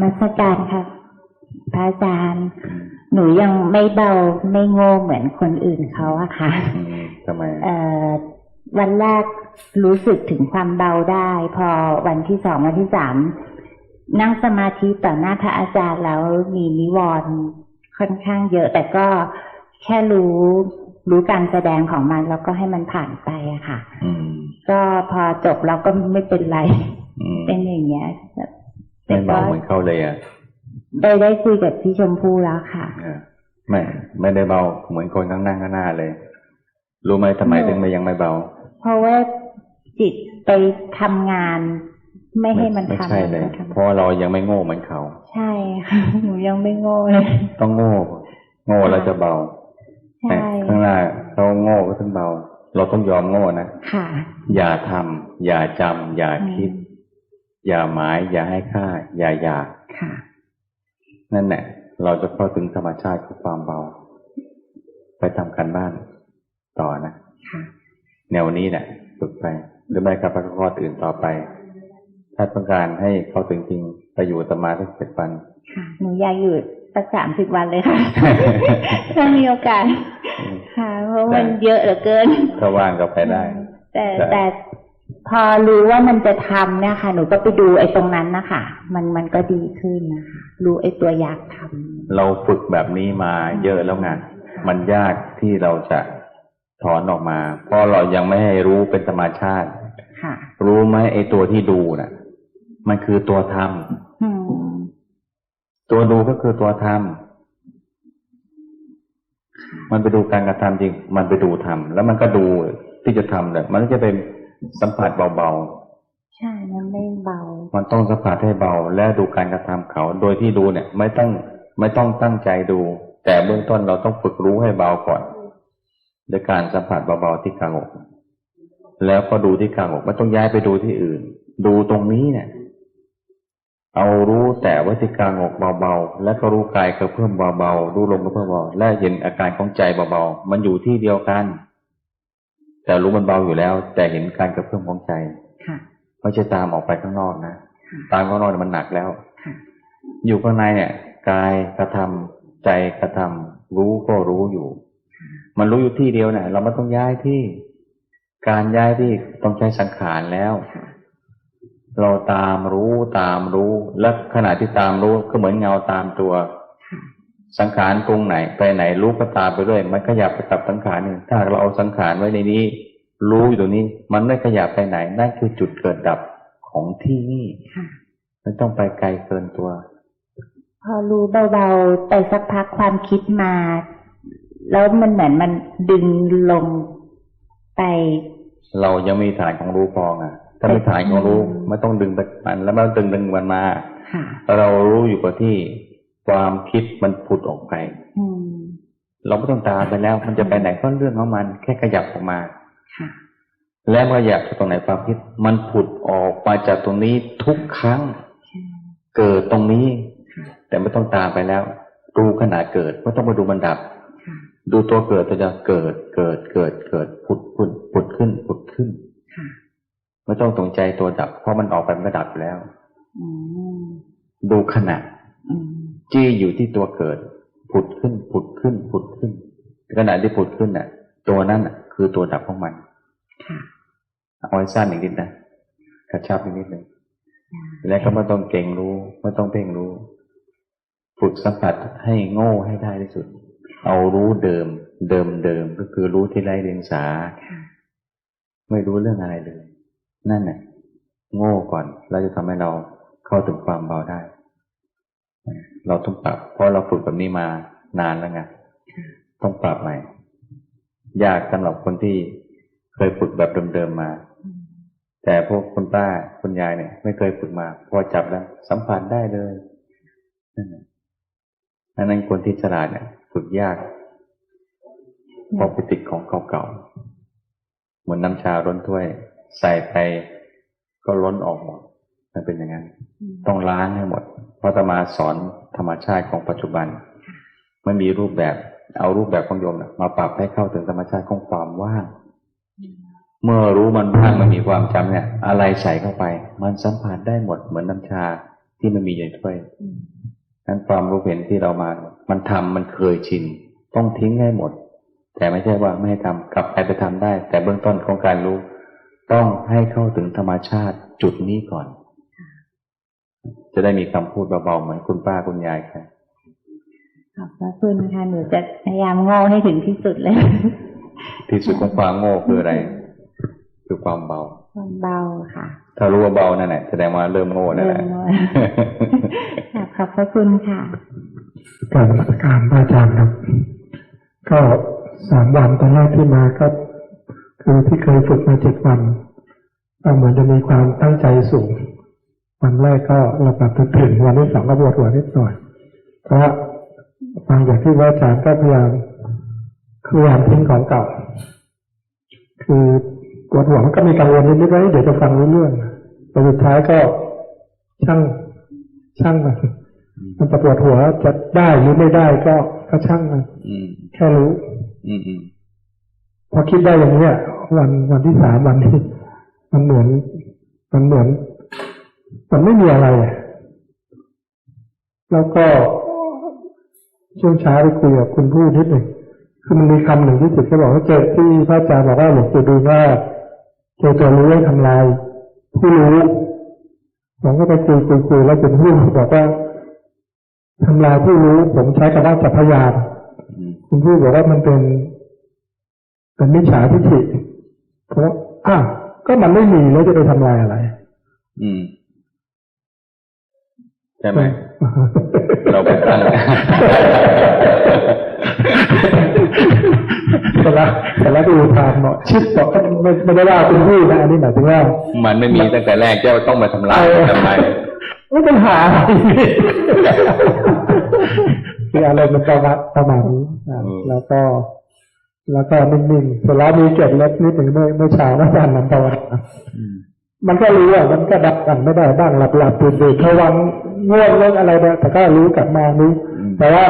มัสการค่ะ พระอาจารย์ หนูยังไม่เบาไม่โง่เหมือนคนอื่นเขาอะค่ะอืมทำไมเอ่อวันแรกรู้สึกถึงความเบาได้ พอวันที่สองวันที่สามนั่งสมาธิต่อหน้าพระอาจารย์แล้วมีนิวรณ์ค่อนข้างเยอะ แต่ก็แค่รู้รู้การแสดงของมันแล้วก็ให้มันผ่านไปอะค่ะอืมก็พอจบแล้วก็ไม่เป็นไรอืมเป็นอย่างเงี้ยแต่ ไม่เบาก็เหมือนเขาเลยอะได้ได้คุยกับพี่ชมพู่แล้วค่ะเออไม่ไม่ได้เบาเหมือนคนข้างหน้าข้างหน้าเลย รู้ไหมทำไมถึงไม่ยังไม่เบา เพราะว่าจิตไปทำงาน ไม่ให้มันไม่ทำใช่เลยมันก็ทำเพราะเรายังไม่โง่เหมือนเขา ใช่ค่ะหนูยังไม่โง่เลยต้องโง่ โง่แล้วจะเบาใช่ข้างหน้าเขาโง่ก็ถึงเบา เราต้องยอมโง่นะค่ะ อย่าทำอย่าจำอย่าคิด อืมอย่าหมาย อย่าให้ค่า อย่าอยากค่ะนั่นแหละเราจะเข้าถึงธรรมชาติของความเบา ไปทำกันบ้านต่อนะค่ะแนวนี้แหละฝึกไปหรือไม่กับพระข้ออื่นต่อไป ถ้าต้องการให้เข้าถึงจริงไปอยู่ตมาสักเจ็ดวันค่ะหนูอยากอยู่สักสามสิบวันเลยค่ะถ้ามีโอกาสค่ะ เพราะมันเยอะเหลือเกินถ้าว่างก็ไปได้ แต่ได้แต่ พอรู้ว่ามันจะทำเนี่ยค่ะ หนูก็ไปดูไอ้ตรงนั้นนะคะมันมันก็ดีขึ้นนะคะรู้ไอ้ตัวอยากทำเราฝึกแบบนี้มาเยอะแล้วไงมันยากที่เราจะถอนออกมา เพราะเรายังไม่ให้รู้เป็นธรรมชาติค่ะรู้ไหมไอ้ตัวที่ดูน่ะ มันคือตัวทำอืมตัวดูก็คือตัวทำมันไปดูการกระทำจริง มันไปดูทำแล้วมันก็ดูที่จะทำเนี่ยมันก็จะเป็น สัมผัสเบาใช่ มันไม่เบาๆมันต้องสัมผัสให้เบา และดูการกระทำเขา โดยที่ดูเนี่ย ไม่ต้องไม่ต้องตั้งใจดู แต่เบื้องต้นเราต้องฝึกรู้ให้เบาก่อนโดยการสัมผัสเบาๆที่กลางอก แล้วก็ดูที่กลางอกไม่ต้องย้ายไปดูที่อื่น ดูตรงนี้เนี่ย เอารู้แต่ว่าที่กลางอกเบาๆ แล้วก็รู้กายกระเพื่อมเบาๆ รู้ลมกระเพื่อมเบา และเห็นอาการของใจเบาๆ มันอยู่ที่เดียวกัน แต่รู้มันเบาอยู่แล้ว แต่เห็นการกระเพื่อมของใจค่ะไม่ใช่ตามออกไปข้างนอกนะค่ะตามข้างนอกเนี่ยมันหนักแล้วค่ะอยู่ข้างในเนี่ยกายกระทำใจกระทำรู้ก็รู้อยู่ มันรู้อยู่ที่เดียวเนี่ยเราไม่ต้องย้ายที่ การย้ายที่ต้องใช้สังขารแล้วค่ะเราตามรู้ตามรู้ และขณะที่ตามรู้ก็เหมือนเงาตามตัวค่ะ สังขารตรงไหนไปไหนรู้ก็ตามไปด้วย มันขยับไปกับสังขารหนึ่งถ้าเราเอาสังขารไว้ในนี้ รู้อยู่ตรงนี้ มันไม่ขยับไปไหนนั่นคือจุดเกิดดับของที่นี่ค่ะไม่ต้องไปไกลเกินตัว พอรู้เบาๆไปสักพักความคิดมา แล้วมันเหมือนมันดึงลงไป เรายังมีฐานของรู้พอไงถ้ามีฐานของรู้อืมไม่ต้องดึงไปมันแล้วไม่ต้องดึงดึงมันมาค่ะเรารู้อยู่กับที่ ความคิดมันผุดออกไปอืมเราไม่ต้องตามไปแล้ว มันจะไปไหนก็เรื่องของมัน แค่ขยับออกมาค่ะแล้วขยับจากตรงไหนความคิด มันผุดออกมาจากตรงนี้ทุกครั้งใช่เกิดตรงนี้ค่ะแต่ไม่ต้องตามไปแล้ว ดูขณะเกิดไม่ต้องมาดูมันดับค่ะดูตัวเกิดตัวจะเกิดเกิดเกิดเกิดผุดผุดผุดขึ้นผุดขึ้นค่ะไม่ต้องตรงใจตัวดับ เพราะมันออกไปมันก็ดับอยู่แล้วอืมดูขณะอืม จี้อยู่ที่ตัวเกิด ผุดขึ้น ผุดขึ้น ผุดขึ้นขณะที่ผุดขึ้นน่ะ ตัวนั้นน่ะ คือตัวดับของมันค่ะเอาไว้สั้นอีกนิดนะกระชับอีกนิดหนึ่งแล้วก็ไม่ต้องเก่งรู้ไม่ต้องเพ่งรู้ ฝึกสัมผัสให้โง่ให้ได้ที่สุด เอารู้เดิม เดิมเดิมก็คือรู้ที่ไร้เดียงสาค่ะไม่รู้เรื่องอะไรเลย นั่นน่ะ โง่ก่อนเราจะทำให้เราเข้าถึงความเบาได้ เราต้องปรับ เพราะเราฝึกแบบนี้มานานแล้วไงต้องปรับใหม่ ยากสำหรับคนที่เคยฝึกแบบเดิมๆมาอืมแต่พวกคุณป้าคุณยายเนี่ย ไม่เคยฝึกมา พอจับแล้ว สัมผัสได้เลยนั่นน่ะอันนั้นคนที่ฉลาดเนี่ย ฝึกยากเพราะไปติดของเก่าๆเหมือนน้ำชาล้นถ้วย ใส่ไปก็ล้นออกหมด มันเป็นอย่างนั้นอืมต้องล้างให้หมด เพราะอาตมาสอนธรรมชาติของปัจจุบัน ไม่มีรูปแบบ เอารูปแบบของโยมน่ะมาปรับให้เข้าถึงธรรมชาติของความว่าง เมื่อรู้มันว่างมันมีความจำเนี่ย อะไรใส่เข้าไป มันสัมผัสได้หมดเหมือนน้ำชาที่ไม่มีใยถ้วยนั้นความรู้เห็นที่เรามา มันทำมันเคยชิน ต้องทิ้งให้หมด แต่ไม่ใช่ว่าไม่ให้ทำกลับไปไปทำได้ แต่เบื้องต้นของการรู้ ต้องให้เข้าถึงธรรมชาติจุดนี้ก่อน จะได้มีคำพูดเบาๆเหมือนคุณป้าคุณยายค่ะขอบพระคุณค่ะหนูจะพยายามโง่ให้ถึงที่สุดเลย ที่สุดของความโง่คืออะไร คือความเบา ความเบาค่ะ ถ้ารู้ว่าเบานั่นแหละแสดงว่าเริ่มโง่นั่นแหละเริ่มโง่ค่ะขอบพระคุณค่ะการนมัสการพระอาจารย์ครับก็สามวันตอนแรกที่มาก็คือที่เคยฝึกมาเจ็ดวันก็เหมือนจะมีความตั้งใจสูง วันแรกก็หลับหลับตื่นวันที่สองก็ปวดหัวนิดหน่อย เพราะฟังจากที่พระอาจารย์ก็พยายามคือพยายามทิ้งของเก่า คือปวดหัวมันก็มีกังวลนิดๆว่าเอ๊ะเดี๋ยวจะฟังรู้เรื่องแต่สุดท้ายก็ช่างช่างมันมันจะปวดหัวจะได้หรือไม่ได้ก็ก็ช่างมันแค่รู้พอคิดได้อย่างเนี้ยวันวันที่สามวันที่มันเหมือนมันเหมือน มันไม่มีอะไร แล้วก็ช่วงเช้าไปคุยกับคุณผู้นิดหนึ่งคือมันมีคำหนึ่งที่สุดเขาบอกว่าเจอที่พระอาจารย์บอกว่าหลวงปู่ดูว่าเจอตัวรู้ให้ทำลายผู้รู้ผมก็ไปคุยคุยคุยแล้วคุณผู้บอกว่าทำลายผู้รู้ ผมใช้คำว่าสัพพยานคุณผู้บอกว่ามันเป็น เป็นมิจฉาทิฏฐิเพราะอะก็มันไม่มีแล้วจะไปทำลายอะไร อืม ใช่ไหมเราไปตั้งแต่ละแต่ละดูทานเนาะชิดบอกก็ไม่ไม่ได้ว่าคุณผู้นะอันนี้หมายถึงว่ามันไม่มีตั้งแต่แรกเจ้าต้องมาทำลายทำไมไม่เป็นหาอะไรคืออารมณ์มันประมาณประมาณนี้อะอืมแล้วก็ แล้วก็นิ่งๆเสร็จแล้วมีเก็บเล็กนิดหนึ่งเมื่อเมื่อเช้าอาจารย์นำภาวนาอืม มันก็รู้อะมันก็ดับกันไม่ได้บ้างหลับหลับตื่นตื่นเขาวังง่วงเรื่องอะไรเนี่ยแต่ก็รู้กลับมารู้อืมแต่ว่า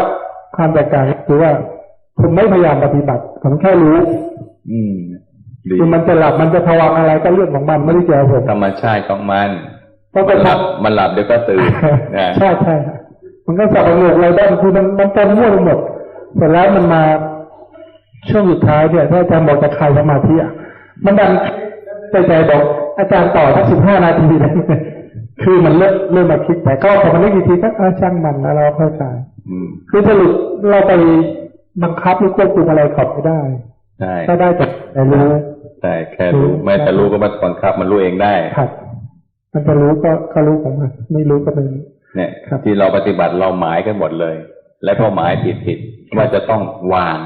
ความแตกต่างคือว่าผมไม่พยายามปฏิบัติผมแค่รู้ อืมดีคือมันจะหลับมันจะภวังอะไรก็เรื่องของมันไม่ได้เกี่ยวกับผมธรรมชาติของมันเพราะมัก็นหคลัรับบมันหลับเดี๋ยวก็ตื่นนะใช่ใช่ครับมันก็สับสนุกอะไรบ้างคือมันมันเต็มมั่วไปหมดแต่แล้วมันมาช่วงสุดท้ายเนี่ยถ้าอาจารย์บอกจะคลายสมาธิอะมันดัน ใจใจบอกอาจารย์ต่อทั้งสิบห้านาทีเลยคือมันเริ่มเริ่มมาคิดแต่ก็พอมันได้กี่ทีก็เออช่างมันแล้วเราเข้าใจอืมคือสรุปเราไปบังคับหรือควบคุมอะไรเขาไม่ได้ใช่ก็ได้แต่แต่รู้ใช่แค่รู้แม้แต่รู้ก็ไมันบังคับมันรู้เองได้ครับมันจะรู้ก็ก็รู้ของมันไม่รู้ก็ไม่รู้เนี่ยครับที่เราปฏิบัติเราหมายกันหมดเลย และก็หมายผิดผิดๆว่าจะต้องวาง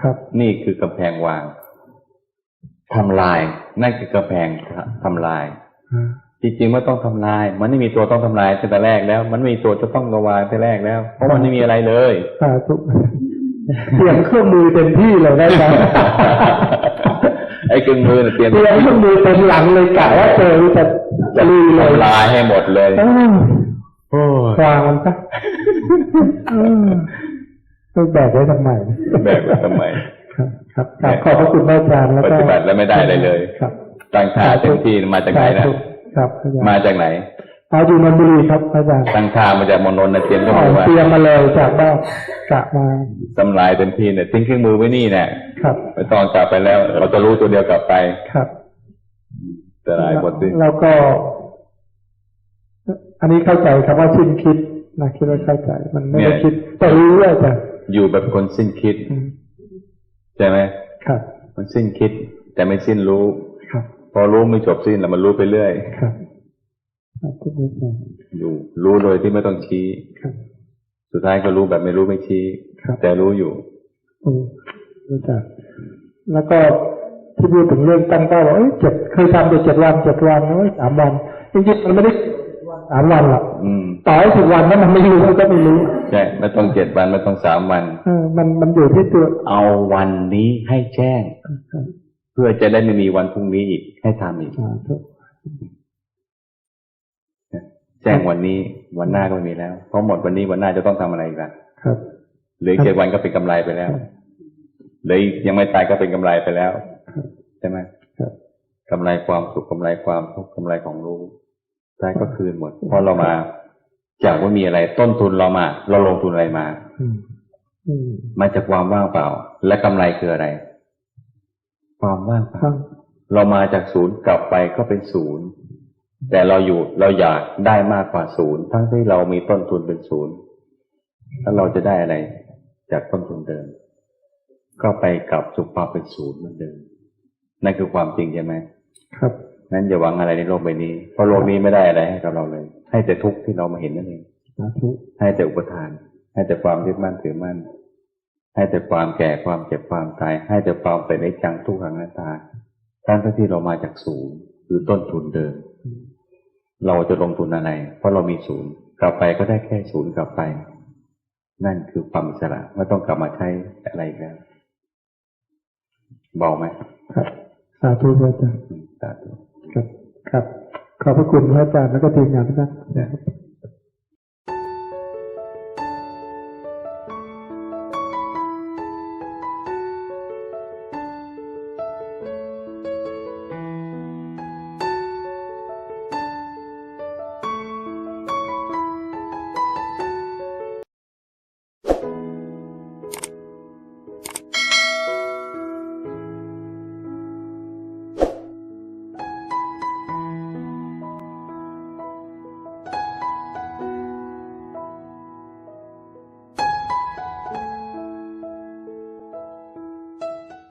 ครับ นี่คือกำแพงวาง ทำลาย นั่นคือกำแพงทำลายอ่าจริงๆว่าต้องทำลาย มันไม่มีตัวต้องทำลายตั้งแต่แรกแล้ว มันไม่มีตัวจะต้องระวายตั้งแต่แรกแล้ว เพราะมันไม่มีอะไรเลยสาธุเตรียมเครื่องมือเต็มที่เลยได้ไหมไอ้เครื่องมือน่ะเตรียมเตรียมเครื่องมือเต็มหลังเลยกะว่าเจอจะจะลุยเลยทำลายให้หมดเลยเออโอ้ยวางมันซะเออไปแบกไว้ทำไมแบกไว้ทำไม ครับครับกราบขอบพระคุณพระอาจารย์แล้วปก็ฏิบัติแล้วไม่ได้อะไรเลยครับตั้งท่าเต็มที่มาจากไหนนะครับอาจารย์มาจากไหนเอาอยู่นนทบุรีครับอาจารย์ตั้งท่ามาจากมณฑลนะเตรียมเครื่องอ๋อมือไว้เตรียมมาเลยจากบ้านกะมาทำลายเต็มที่เนี่ยทิ้งเครื่องมือไว้นี่เนี่ยครับไม่ต้องกลับไปแล้ว เราจะรู้ตัวเดียวกลับไปครับจะได้หมดสิแล้วก็ อันนี้เข้าใจครับว่าสิ้นคิดนะคิดว่าเข้าใจ มันไม่ได้คิดแต่รู้ว่าจะอยู่แบบคนสิ้นคิดอืม ใช่ไหมครับ มันสิ้นคิด แต่ไม่สิ้นรู้ครับ พอรู้ไม่จบสิ้นแล้วมันรู้ไปเรื่อยครับครับทุกท่านอยู่รู้โดยที่ไม่ต้องชี้ครับ สุดท้ายก็รู้แบบไม่รู้ไม่ชี้ครับแต่รู้อยู่อืมรู้จักแล้วก็ที่พูดถึงเรื่องตั้งเป้าว่าเอ้ยเจ็ดเคยทำไปเจ็ดวันเจ็ดวันเอ้ยสามวันจริงๆมันไม่ได้ สามวันหรอกอืมต่อให้สิบวันนั้นมันไม่รู้มันก็ไม่รู้ใช่ไม่ต้องเจ็ดวันไม่ต้องสามวันเออมันมันอยู่ที่ตัวเอาวันนี้ให้แจ้งครับเพื่อจะได้ไม่มีวันพรุ่งนี้อีกให้ทำอีกสาธุแจ้งวันนี้วันหน้าก็ไม่มีแล้ว เพราะหมดวันนี้วันหน้าจะต้องทำอะไรอีกละครับเหลืออกเจ็ดวันก็เป็นกำไรไปแล้วเหลืออีกยังไม่ตายก็เป็นกำไรไปแล้วใช่ไหมครับกำไรความสุขกำไรความทุกข์กำไรของรู้ ท้ายก็คืนหมดเพราะเรามาจากว่ามีอะไรต้นทุนเรามา เราลงทุนอะไรมาอืมอืมมาจากความว่างเปล่า และกำไรคืออะไร ความว่างเปล่าฟังเรามาจากศูนย์กลับไปก็เป็นศูนย์แต่เราอยู่เราอยากได้มากกว่าศูนย์ทั้งที่เรามีต้นทุนเป็นศูนย์แล้วเราจะได้อะไร จากต้นทุนเดิม ก็ไปกลับสู่ความเป็นศูนย์เหมือนเดิมนั่นคือความจริงใช่ไหมครับ นั้นอย่าหวังอะไรในโลกใบนี้ เพราะโลกนี้ไม่ได้อะไรให้กับเราเลย ให้แต่ทุกข์ที่เรามาเห็นนั่นเองสาธุให้แต่อุปทาน ให้แต่ความยึดมั่นถือมั่น ให้แต่ความแก่ความเจ็บความตาย ให้แต่ความเป็นไอ้จังทุกขังหน้าตาทั้งที่เรามาจากศูนย์คือต้นทุนเดิมอืมเราจะลงทุนอะไร เพราะเรามีศูนย์ กลับไปก็ได้แค่ศูนย์กลับไป นั่นคือความอิสระไม่ต้องกลับมาใช้อะไรอีกแล้วเบาไหมครับสาธุพระอาจารย์อืมสาธุครับ ครับ ขอบพระคุณพระอาจารย์แล้วก็ทีมงานทุกท่านนะครับ